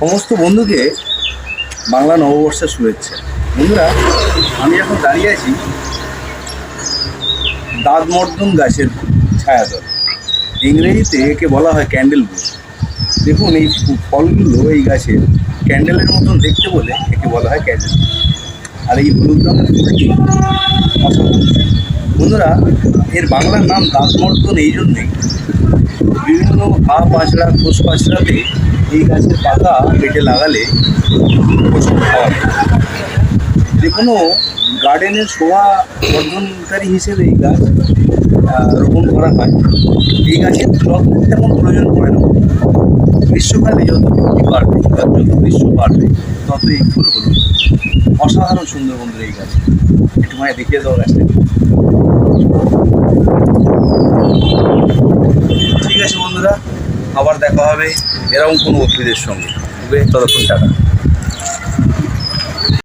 সমস্ত বন্ধুকে বাংলা নববর্ষের শুভেচ্ছা। বন্ধুরা, আমি এখন দাঁড়িয়ে আছি দাঁতমর্দন গাছের ছায়াতল। ইংরেজিতে একে বলা হয় ক্যান্ডেল বুশ। দেখুন, এই ফলগুলো এই গাছের ক্যান্ডেলের মতন দেখতে বলে একে বলা হয় ক্যান্ডেল আর এই হলুদ রঙের ফুলটি বন্ধুরা, এর বাংলার নাম দাঁতমর্দন এই জন্যেই। বিভিন্ন পা পাঁচড়া, খোস পাঁচড়াতে এই গাছের পাতা পেটে লাগালে যে কোনো গার্ডেনের শোভা বর্ধনকারী হিসেবে এই গাছ রোপণ করা হয়। এই গাছের যত্ন তেমন প্রয়োজন পড়ে না। গ্রীষ্মকালে যত বৃষ্টি বাড়বে, যত গ্রীষ্ম বাড়বে, তত এই ফুলগুলো অসাধারণ সুন্দর বন্ধুর এই গাছ। একটু মায় দেখিয়ে দাও গাছটা ঠিক আছে বন্ধুরা আবার দেখা হবে। এরকম কোনো উদ্ভিদের সঙ্গে। ততক্ষণ টাকা